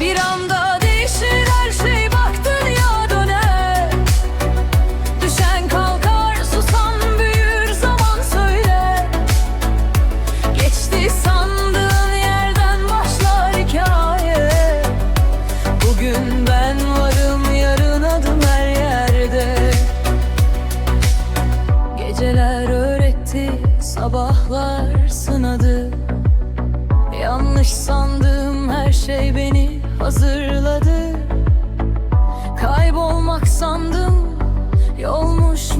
Bir anda değişir her şey bak dünya döner Düşen kalkar susan büyür zaman söyle. Geçti sandığın yerden başlar hikaye. Bugün ben varım yarın adım her yerde. Geceler öğretti sabahlar sınadı Yanlış sandığım her şey beni hazırladı. Kaybolmak sandım yolmuş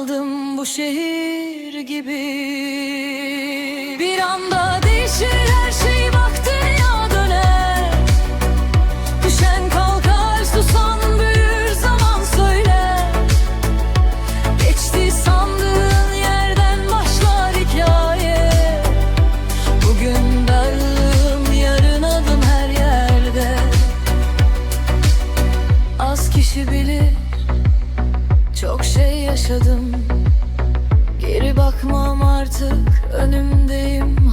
Ben kaldım bu şehir gibi Çok şey yaşadım. Geri bakmam artık. Önümdeyim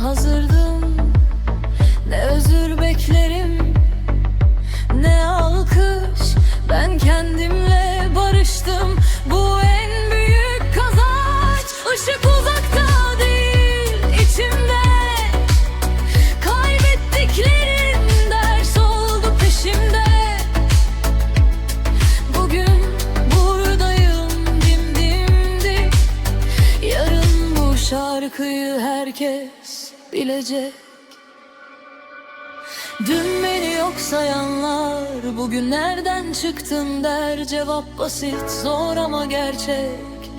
herkes bilecek. Dün beni yok sayanlar Bugün nereden çıktın der. Cevap basit zor ama gerçek.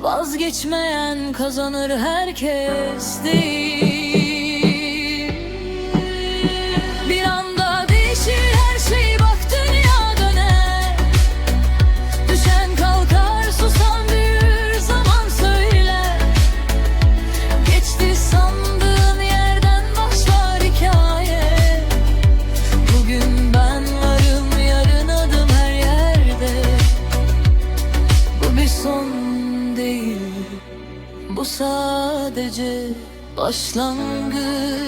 Vazgeçmeyen kazanır herkes değil bir son değil? Bu sadece başlangıç